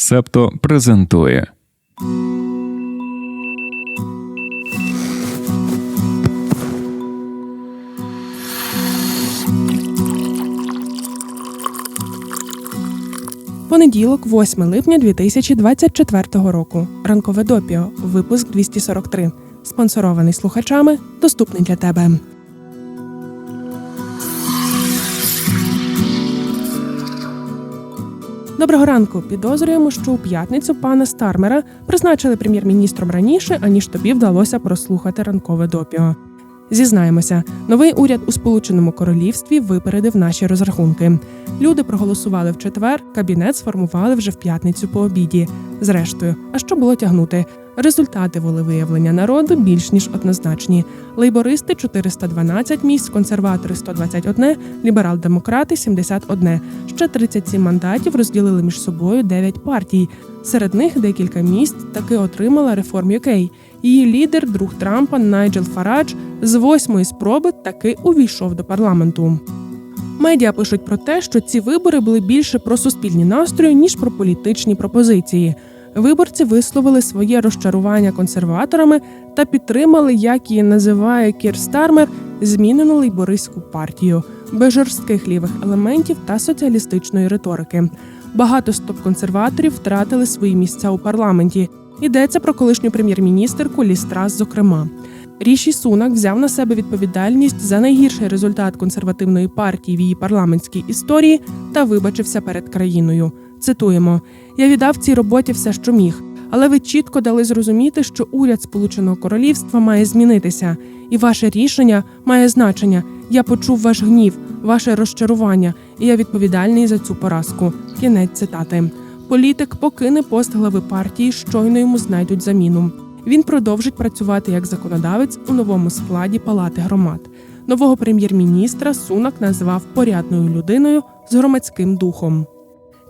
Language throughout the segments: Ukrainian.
Септо презентує Понеділок, 8 липня 2024 року. Ранкове допіо. Випуск 243. Спонсорований слухачами. Доступний для тебе. Доброго ранку. Підозрюємо, що у п'ятницю пана Стармера призначили прем'єр-міністром раніше, аніж тобі вдалося прослухати ранкове допіо. Зізнаємося, новий уряд у Сполученому Королівстві випередив наші розрахунки. Люди проголосували в четвер, кабінет сформували вже в п'ятницю по обіді. Зрештою, а що було тягнути? Результати волевиявлення народу більш ніж однозначні. Лейбористи 412 місць, консерватори 121, ліберал-демократи 71. Ще 37 мандатів розділили між собою 9 партій. Серед них декілька місць таки отримала Reform UK. Її лідер, друг Трампа Найджел Фарадж, з восьмої спроби таки увійшов до парламенту. Медіа пишуть про те, що ці вибори були більше про суспільні настрої ніж про політичні пропозиції. Виборці висловили своє розчарування консерваторами та підтримали, як її називає Кір Стармер, змінену лейбористську партію без жорстких лівих елементів та соціалістичної риторики. Багато стоп-консерваторів втратили свої місця у парламенті. Йдеться про колишню прем'єр-міністерку Лістрас, зокрема. Ріші Сунак взяв на себе відповідальність за найгірший результат консервативної партії в її парламентській історії та вибачився перед країною. Цитуємо: я віддав цій роботі все, що міг, але ви чітко дали зрозуміти, що уряд Сполученого Королівства має змінитися, і ваше рішення має значення. Я почув ваш гнів, ваше розчарування, і я відповідальний за цю поразку. Кінець цитати. Політик покине пост глави партії, щойно йому знайдуть заміну. Він продовжить працювати як законодавець у новому складі палати громад. Нового прем'єр-міністра Сунак назвав порядною людиною з громадським духом.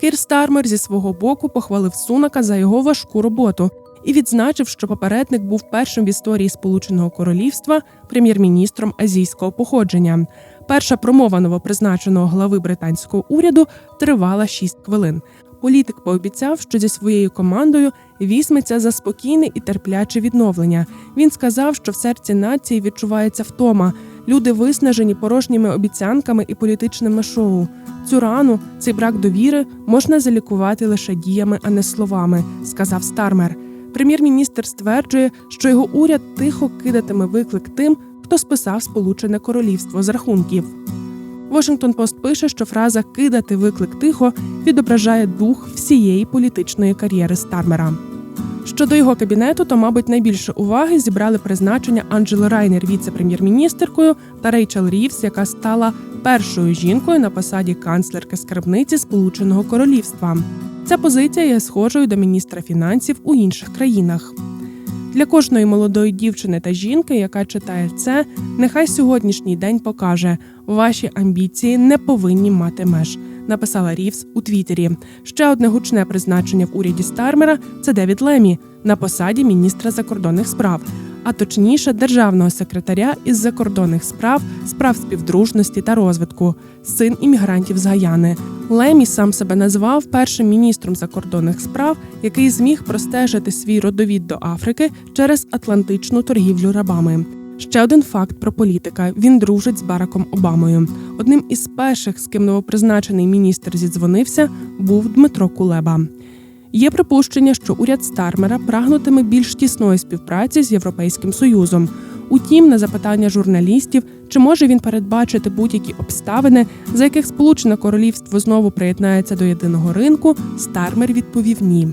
Кір Стармер зі свого боку похвалив Сунака за його важку роботу і відзначив, що попередник був першим в історії Сполученого Королівства прем'єр-міністром азійського походження. Перша промова новопризначеного глави британського уряду тривала 6 хвилин. Політик пообіцяв, що зі своєю командою візьметься за спокійне і терпляче відновлення. Він сказав, що в серці нації відчувається втома. Люди виснажені порожніми обіцянками і політичними шоу. Цю рану, цей брак довіри можна залікувати лише діями, а не словами, сказав Стармер. Прем'єр-міністр стверджує, що його уряд тихо кидатиме виклик тим, хто списав Сполучене Королівство з рахунків. Вашингтон Пост пише, що фраза кидати виклик тихо відображає дух всієї політичної кар'єри Стармера. Щодо його кабінету, то, мабуть, найбільше уваги зібрали призначення Анджели Райнер віце-прем'єр-міністеркою та Рейчел Рівс, яка стала першою жінкою на посаді канцлерки скарбниці Сполученого Королівства. Ця позиція є схожою до міністра фінансів у інших країнах. Для кожної молодої дівчини та жінки, яка читає це, нехай сьогоднішній день покаже, ваші амбіції не повинні мати меж. Написала Рівс у Твіттері. Ще одне гучне призначення в уряді Стармера це Девід Лемі на посаді міністра закордонних справ, а точніше, державного секретаря із закордонних справ, справ співдружності та розвитку, син іммігрантів з Гаяни. Лемі сам себе назвав першим міністром закордонних справ, який зміг простежити свій родовід до Африки через атлантичну торгівлю рабами. Ще один факт про політика: він дружить з Бараком Обамою. Одним із перших, з ким новопризначений міністр зідзвонився, був Дмитро Кулеба. Є припущення, що уряд Стармера прагнутиме більш тісної співпраці з Європейським Союзом. Утім, на запитання журналістів, чи може він передбачити будь-які обставини, за яких Сполучене Королівство знову приєднається до єдиного ринку, Стармер відповів ні.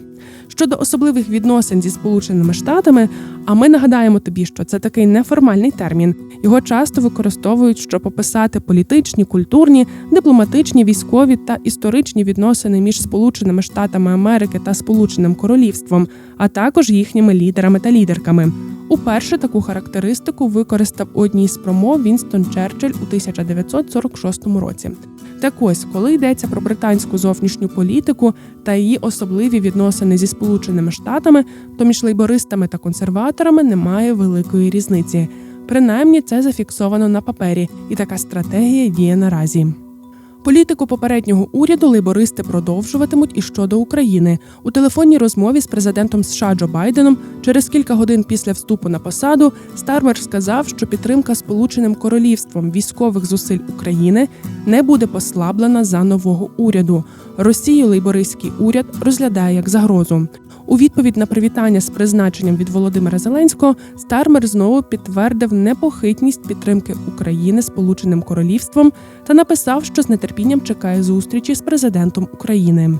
Щодо особливих відносин зі Сполученими Штатами, а ми нагадаємо тобі, що це такий неформальний термін. Його часто використовують, щоб описати політичні, культурні, дипломатичні, військові та історичні відносини між Сполученими Штатами Америки та Сполученим Королівством, а також їхніми лідерами та лідерками. Уперше таку характеристику використав у одній з промов Вінстон Черчилль у 1946 році. Так ось, коли йдеться про британську зовнішню політику та її особливі відносини зі Сполученими Штатами, то між лейбористами та консерваторами немає великої різниці. Принаймні це зафіксовано на папері, і така стратегія діє наразі. Політику попереднього уряду лейбористи продовжуватимуть і щодо України у телефонній розмові з президентом США Джо Байденом через кілька годин після вступу на посаду Стармер сказав, що підтримка Сполученим Королівством військових зусиль України не буде послаблена за нового уряду. Росію лейбористський уряд розглядає як загрозу. У відповідь на привітання з призначенням від Володимира Зеленського Стармер знову підтвердив непохитність підтримки України Сполученим Королівством та написав, що з нетерпінням чекає зустрічі з президентом України.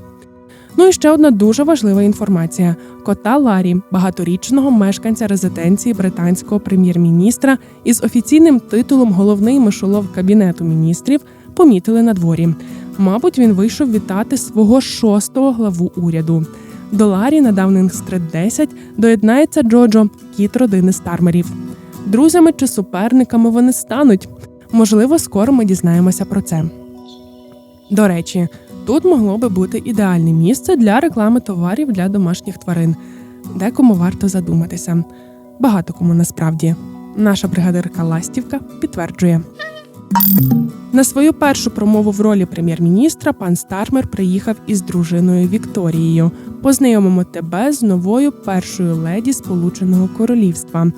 Ну і ще одна дуже важлива інформація: кота Ларі, багаторічного мешканця резиденції британського прем'єр-міністра із офіційним титулом Головний мишолов кабінету міністрів, помітили на дворі. Мабуть, він вийшов вітати свого шостого главу уряду. До Ларі на Даунінг-стрит 10 доєднається Джоджо, кіт родини Стармерів. Друзями чи суперниками вони стануть. Можливо, скоро ми дізнаємося про це. До речі, тут могло би бути ідеальне місце для реклами товарів для домашніх тварин. Декому варто задуматися. Багато кому насправді. Наша бригадирка Ластівка підтверджує. На свою першу промову в ролі прем'єр-міністра пан Стармер приїхав із дружиною Вікторією. Познайомимо тебе з новою першою леді Сполученого Королівства.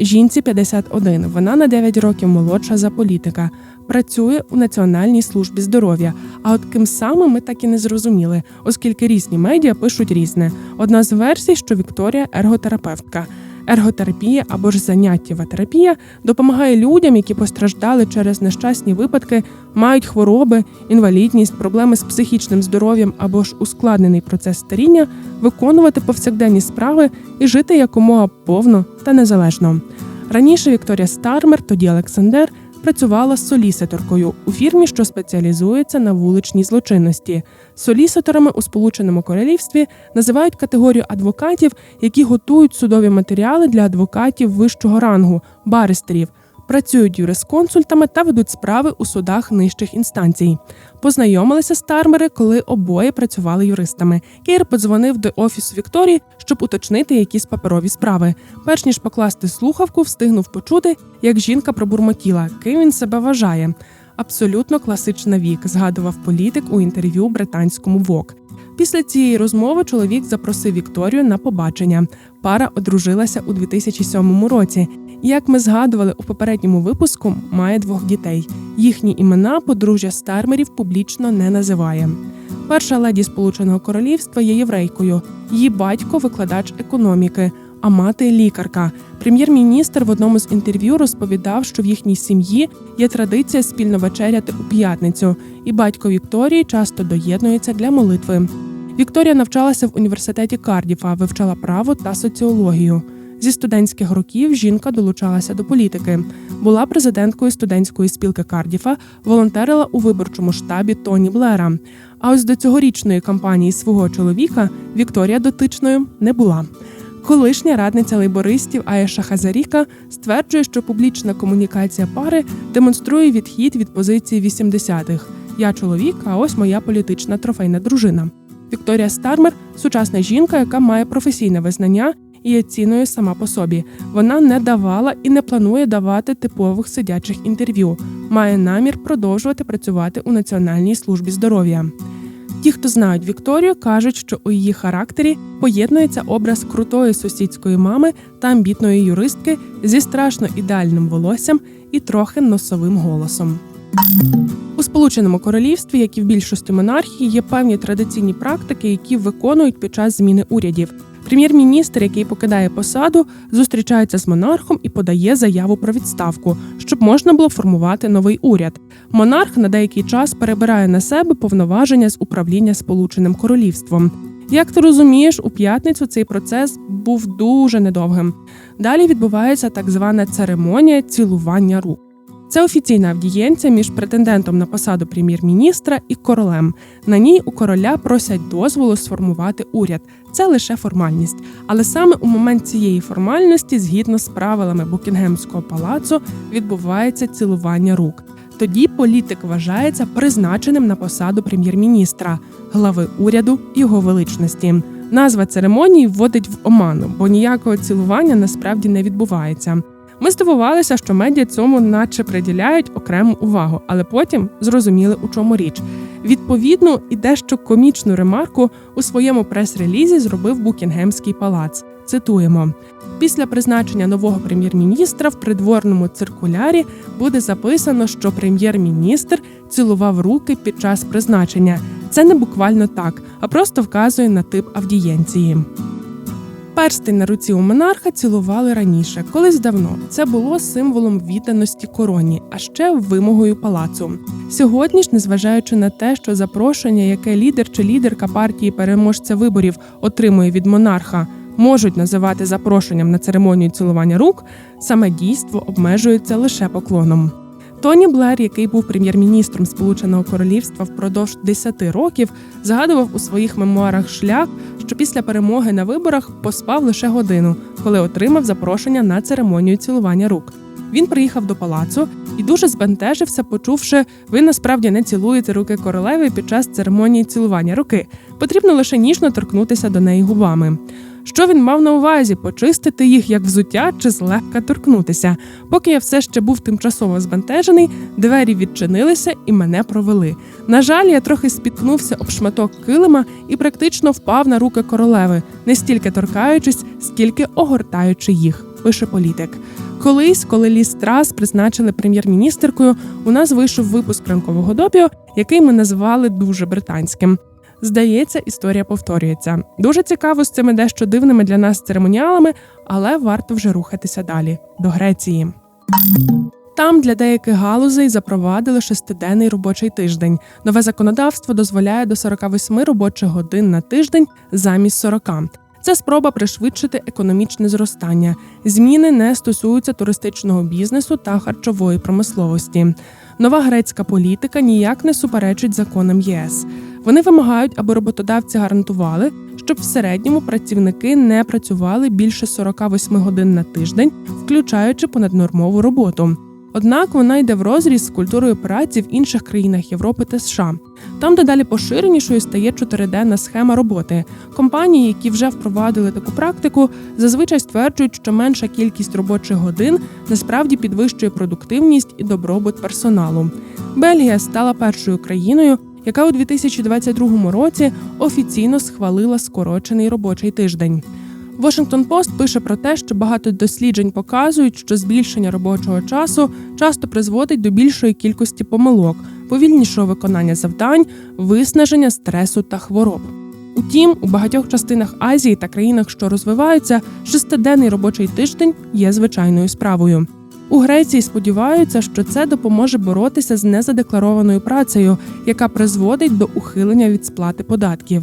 Жінці 51, Вона на 9 років молодша за політика. Працює у Національній службі здоров'я. А от ким саме ми так і не зрозуміли, оскільки різні медіа пишуть різне. Одна з версій, що Вікторія ерготерапевтка. Ерготерапія або ж заняттєва терапія допомагає людям, які постраждали через нещасні випадки, мають хвороби, інвалідність, проблеми з психічним здоров'ям або ж ускладнений процес старіння, виконувати повсякденні справи і жити якомога повно та незалежно. Раніше Вікторія Стармер, тоді Олександр, працювала з соліситоркою у фірмі, що спеціалізується на вуличній злочинності. Соліситорами у Сполученому Королівстві називають категорію адвокатів, які готують судові матеріали для адвокатів вищого рангу баристерів. Працюють юрисконсультами та ведуть справи у судах нижчих інстанцій. Познайомилися стармери, коли обоє працювали юристами. Кейр подзвонив до офісу Вікторії, щоб уточнити якісь паперові справи. Перш ніж покласти слухавку, встигнув почути, як жінка пробурмотіла, ким він себе вважає. Абсолютно класична вік, згадував політик у інтерв'ю британському ВОК. Після цієї розмови чоловік запросив Вікторію на побачення. Пара одружилася у 2007 році. Як ми згадували у попередньому випуску, має двох дітей. Їхні імена подружжя Стармерів публічно не називає. Перша леді Сполученого Королівства є єврейкою. Її батько викладач економіки, а мати лікарка. Прем'єр-міністр в одному з інтерв'ю розповідав, що в їхній сім'ї є традиція спільно вечеряти у п'ятницю, і батько Вікторії часто доєднується для молитви. Вікторія навчалася в університеті Кардіфа, вивчала право та соціологію. Зі студентських років жінка долучалася до політики, була президенткою студентської спілки Кардіфа, волонтерила у виборчому штабі Тоні Блера. А ось до цьогорічної кампанії свого чоловіка Вікторія дотичною не була. Колишня радниця лейбористів Аєша Хазаріка стверджує, що публічна комунікація пари демонструє відхід від позиції 80-х. Я чоловік, а ось моя політична трофейна дружина. Вікторія Стармер сучасна жінка, яка має професійне визнання і є ціною сама по собі. Вона не давала і не планує давати типових сидячих інтерв'ю. Має намір продовжувати працювати у Національній службі здоров'я. Ті, хто знають Вікторію, кажуть, що у її характері поєднується образ крутої сусідської мами та амбітної юристки зі страшно ідеальним волоссям і трохи носовим голосом. У Сполученому Королівстві, як і в більшості монархій, є певні традиційні практики, які виконують під час зміни урядів. Прем'єр-міністр, який покидає посаду, зустрічається з монархом і подає заяву про відставку, щоб можна було формувати новий уряд. Монарх на деякий час перебирає на себе повноваження з управління Сполученим Королівством. Як ти розумієш, у п'ятницю цей процес був дуже недовгим. Далі відбувається так звана церемонія цілування рук. Це офіційна авдієнця між претендентом на посаду прем'єр-міністра і королем. На ній у короля просять дозволу сформувати уряд. Це лише формальність. Але саме у момент цієї формальності, згідно з правилами Букінгемського палацу, відбувається цілування рук. Тоді політик вважається призначеним на посаду прем'єр-міністра, глави уряду його величності. Назва церемонії вводить в оману, бо ніякого цілування насправді не відбувається. Ми здивувалися, що медіа цьому наче приділяють окрему увагу, але потім зрозуміли, у чому річ. Відповідну і дещо комічну ремарку у своєму прес-релізі зробив Букінгемський палац. Цитуємо: після призначення нового прем'єр-міністра в придворному циркулярі буде записано, що прем'єр-міністр цілував руки під час призначення. Це не буквально так, а просто вказує на тип авдієнції. Перстень на руці у монарха цілували раніше, колись давно. Це було символом відданості короні, а ще вимогою палацу. Сьогодні ж, незважаючи на те, що запрошення, яке лідер чи лідерка партії переможця виборів отримує від монарха, можуть називати запрошенням на церемонію цілування рук, саме дійство обмежується лише поклоном. Тоні Блер, який був прем'єр-міністром Сполученого Королівства впродовж 10 років, згадував у своїх мемуарах шлях, що після перемоги на виборах поспав лише годину, коли отримав запрошення на церемонію цілування рук. Він приїхав до палацу і дуже збентежився, почувши, ви насправді не цілуєте руки королеви під час церемонії цілування руки. Потрібно лише ніжно торкнутися до неї губами. Що він мав на увазі почистити їх як взуття чи злегка торкнутися? Поки я все ще був тимчасово збентежений, двері відчинилися і мене провели. На жаль, я трохи спіткнувся об шматок килима і практично впав на руки королеви, не стільки торкаючись, скільки огортаючи їх, пише політик. Колись, коли Ліс Трас призначили прем'єр-міністеркою, у нас вийшов випуск ранкового допіо, який ми назвали дуже британським. Здається, історія повторюється. Дуже цікаво з цими дещо дивними для нас церемоніалами, але варто вже рухатися далі до Греції. Там для деяких галузей запровадили шестиденний робочий тиждень. Нове законодавство дозволяє до 48 робочих годин на тиждень замість 40. Це спроба пришвидшити економічне зростання. Зміни не стосуються туристичного бізнесу та харчової промисловості. Нова грецька політика ніяк не суперечить законам ЄС. Вони вимагають, аби роботодавці гарантували, щоб в середньому працівники не працювали більше 48 годин на тиждень, включаючи понаднормову роботу. Однак вона йде в розріз з культурою праці в інших країнах Європи та США. Там дедалі поширенішою стає чотириденна схема роботи. Компанії, які вже впровадили таку практику, зазвичай стверджують, що менша кількість робочих годин насправді підвищує продуктивність і добробут персоналу. Бельгія стала першою країною, яка у 2022 році офіційно схвалила скорочений робочий тиждень. Washington Post пише про те, що багато досліджень показують, що збільшення робочого часу часто призводить до більшої кількості помилок, повільнішого виконання завдань, виснаження стресу та хвороб. Утім, у багатьох частинах Азії та країнах, що розвиваються, шестиденний робочий тиждень є звичайною справою. У Греції сподіваються, що це допоможе боротися з незадекларованою працею, яка призводить до ухилення від сплати податків.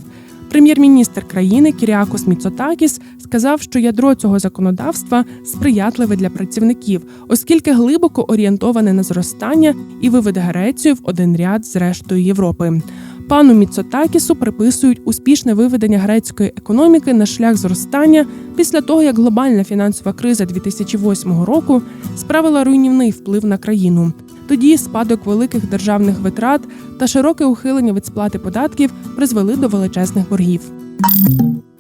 Прем'єр-міністр країни Кіріакос Міцотакіс сказав, що ядро цього законодавства сприятливе для працівників, оскільки глибоко орієнтоване на зростання і виведе Грецію в один ряд з рештою Європи. Пану Міцотакісу приписують успішне виведення грецької економіки на шлях зростання після того, як глобальна фінансова криза 2008 року справила руйнівний вплив на країну. Тоді спадок великих державних витрат та широке ухилення від сплати податків призвели до величезних боргів.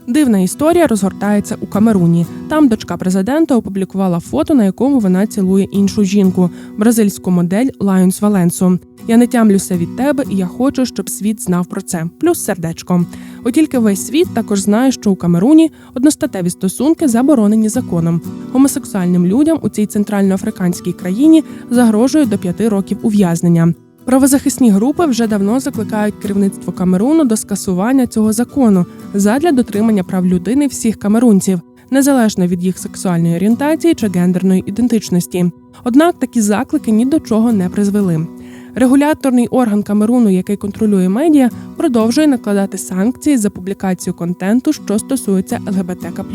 Дивна історія розгортається у Камеруні. Там дочка президента опублікувала фото, на якому вона цілує іншу жінку бразильську модель Лайонс Валенсу. Я не тямлюся від тебе, і я хочу, щоб світ знав про це. Плюс сердечко. От тільки весь світ також знає, що у Камеруні одностатеві стосунки заборонені законом. Гомосексуальним людям у цій центральноафриканській країні загрожує до п'яти років ув'язнення. Правозахисні групи вже давно закликають керівництво Камеруну до скасування цього закону задля дотримання прав людини всіх камерунців, незалежно від їх сексуальної орієнтації чи гендерної ідентичності. Однак такі заклики ні до чого не призвели. Регуляторний орган Камеруну, який контролює медіа, продовжує накладати санкції за публікацію контенту, що стосується ЛГБТК.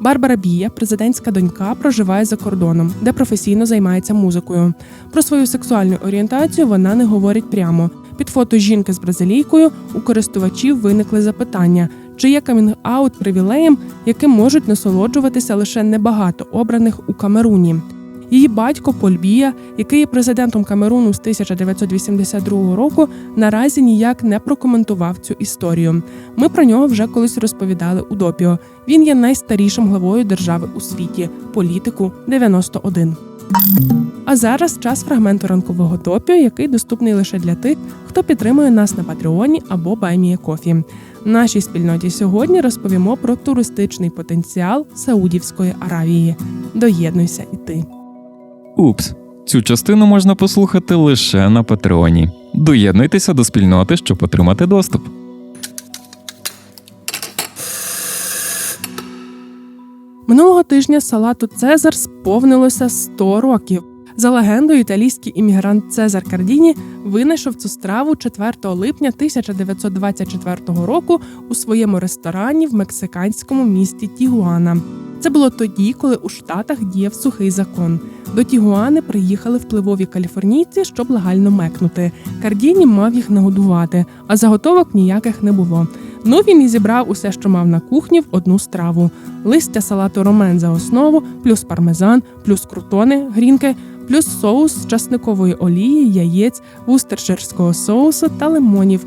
Барбара Бія, президентська донька, проживає за кордоном, де професійно займається музикою. Про свою сексуальну орієнтацію вона не говорить прямо. Під фото жінки з бразилійкою у користувачів виникли запитання, чи є камінг-аут привілеєм, яким можуть насолоджуватися лише небагато обраних у Камеруні. Її батько Поль Бія, який є президентом Камеруну з 1982 року, наразі ніяк не прокоментував цю історію. Ми про нього вже колись розповідали у допіо. Він є найстарішим главою держави у світі, політику 91. А зараз час фрагменту ранкового допіо, який доступний лише для тих, хто підтримує нас на Патреоні або Байміє Кофі. Нашій спільноті сьогодні розповімо про туристичний потенціал Саудівської Аравії. Доєднуйся і ти. Упс. Цю частину можна послухати лише на Патреоні. Доєднуйтеся до спільноти, щоб отримати доступ. Минулого тижня салату Цезар сповнилося 100 років. За легендою, італійський іммігрант Цезар Кардіні винайшов цю страву 4 липня 1924 року у своєму ресторані в мексиканському місті Тігуана. Це було тоді, коли у Штатах діяв сухий закон. До Тігуани приїхали впливові каліфорнійці, щоб легально мекнути. Кардіні мав їх нагодувати, а заготовок ніяких не було. Ну він і зібрав усе, що мав на кухні, в одну страву: листя салату ромен за основу, плюс пармезан, плюс крутони, грінки, плюс соус з часникової олії, яєць, вустерширського соусу та лимонів.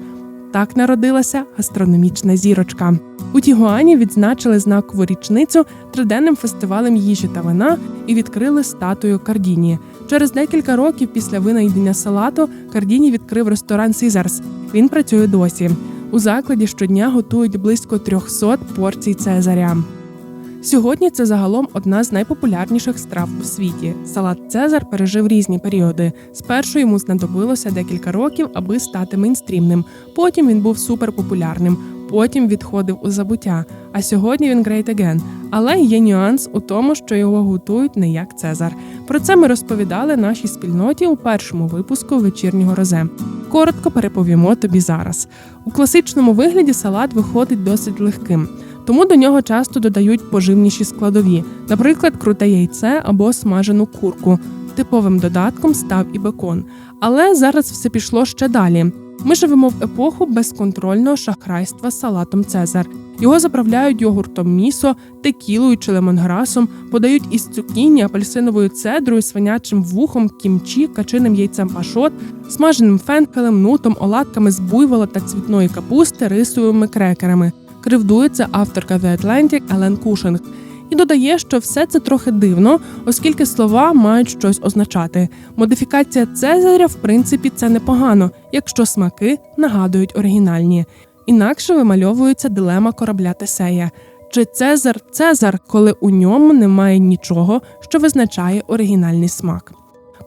Так народилася гастрономічна зірочка. У Тігуані відзначили знакову річницю триденним фестивалем їжі та вина і відкрили статую Кардіні. Через декілька років після винайдення салату Кардіні відкрив ресторан Сізарс. Він працює досі. У закладі щодня готують близько 300 порцій Цезаря. Сьогодні це загалом одна з найпопулярніших страв у світі. Салат Цезар пережив різні періоди. Спершу йому знадобилося декілька років, аби стати мейнстрімним. Потім він був суперпопулярним. Потім відходив у забуття. А сьогодні він great again. Але є нюанс у тому, що його готують не як Цезар. Про це ми розповідали нашій спільноті у першому випуску вечірнього розе. Коротко переповімо тобі зараз. У класичному вигляді салат виходить досить легким, тому до нього часто додають поживніші складові, наприклад, круте яйце або смажену курку. Типовим додатком став і бекон. Але зараз все пішло ще далі. Ми живемо в епоху безконтрольного шахрайства з салатом Цезар. Його заправляють йогуртом місо, текілою чи лемонграсом, подають із цукіні, апельсиновою цедрою, свинячим вухом, кімчі, качиним яйцем пашот, смаженим фенкелем, нутом, оладками з буйвола та цвітної капусти, рисовими крекерами. Кривдується авторка The Atlantic Елен Кушинг. І додає, що все це трохи дивно, оскільки слова мають щось означати. Модифікація Цезаря, в принципі, це непогано, якщо смаки нагадують оригінальні. Інакше вимальовується дилема корабля Тесея. Чи Цезар Цезар, коли у ньому немає нічого, що визначає оригінальний смак?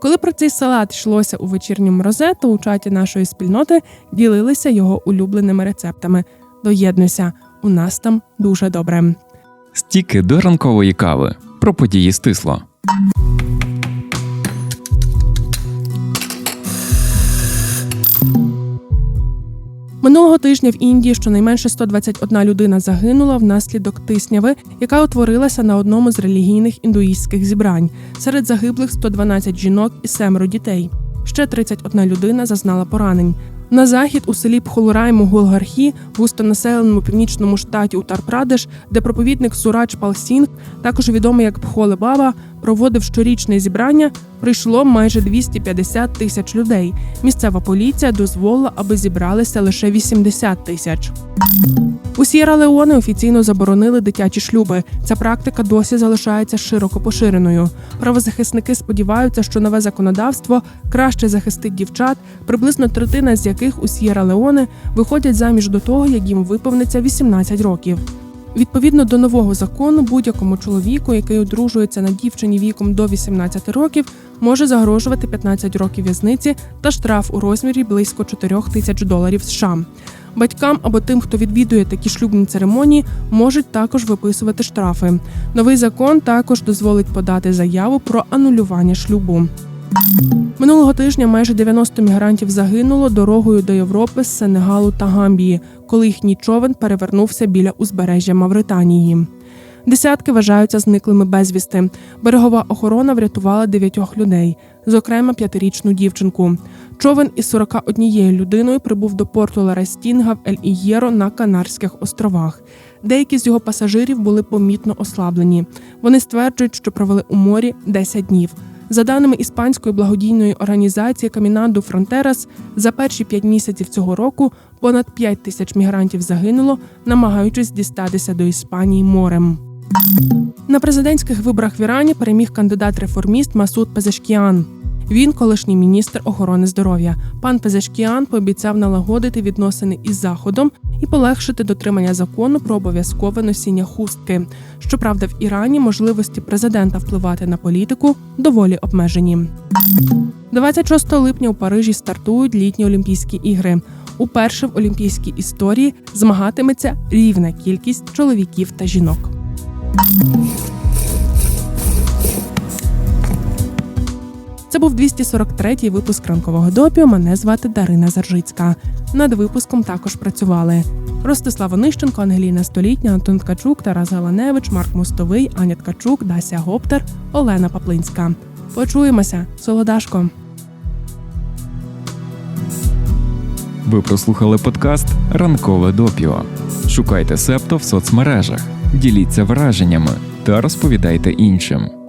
Коли про цей салат йшлося у вечірньому розе, то у чаті нашої спільноти ділилися його улюбленими рецептами. Доєднуйся, у нас там дуже добре. Стіки до ранкової кави. Про події стисло. Минулого тижня в Індії щонайменше 121 людина загинула внаслідок тисняви, яка утворилася на одному з релігійних індуїстських зібрань. Серед загиблих 112 жінок і семеро дітей. Ще 31 людина зазнала поранень. На захід у селі Пхолурай Могулгархі, густонаселеному північному штаті Утар-Прадеш, де проповідник Сурач Палсінг, також відомий як Пхоле Баба, проводив щорічне зібрання, прийшло майже 250 тисяч людей. Місцева поліція дозволила, аби зібралися лише 80 тисяч. У Сєра Леоне офіційно заборонили дитячі шлюби. Ця практика досі залишається широко поширеною. Правозахисники сподіваються, що нове законодавство краще захистить дівчат, приблизно третина з яких у Сєра Леоне виходять заміж до того, як їм виповниться 18 років. Відповідно до нового закону, будь-якому чоловіку, який одружується на дівчині віком до 18 років, може загрожувати 15 років в'язниці та штраф у розмірі близько 4 тисяч доларів США. Батькам або тим, хто відвідує такі шлюбні церемонії, можуть також виписувати штрафи. Новий закон також дозволить подати заяву про анулювання шлюбу. Минулого тижня майже 90 мігрантів загинуло дорогою до Європи з Сенегалу та Гамбії, коли їхній човен перевернувся біля узбережжя Мавританії. Десятки вважаються зниклими безвісти. Берегова охорона врятувала дев'ятьох людей, зокрема п'ятирічну дівчинку. Човен із 41 людиною прибув до порту Ларестінга в Ель-Ієро на Канарських островах. Деякі з його пасажирів були помітно ослаблені. Вони стверджують, що провели у морі 10 днів. За даними іспанської благодійної організації Камінанду Фронтерас, за перші п'ять місяців цього року понад 5 тисяч мігрантів загинуло, намагаючись дістатися до Іспанії морем. На президентських виборах в Ірані переміг кандидат-реформіст Масуд Пезешкіан. Він колишній міністр охорони здоров'я. Пан Пезешкіан пообіцяв налагодити відносини із заходом і полегшити дотримання закону про обов'язкове носіння хустки. Щоправда, в Ірані можливості президента впливати на політику доволі обмежені. 26 липня у Парижі стартують літні Олімпійські ігри. Уперше в олімпійській історії змагатиметься рівна кількість чоловіків та жінок. Це був 243-й випуск ранкового допіо. Мене звати Дарина Заржицька. Над випуском також працювали Ростислав Онищенко, Ангеліна Столітня, Антон Ткачук, Тарас Галаневич, Марк Мостовий, Аня Ткачук, Дася Гоптер, Олена Паплинська. Почуємося, солодашко. Ви прослухали подкаст Ранкове допіо. Шукайте Септо в соцмережах, діліться враженнями та розповідайте іншим.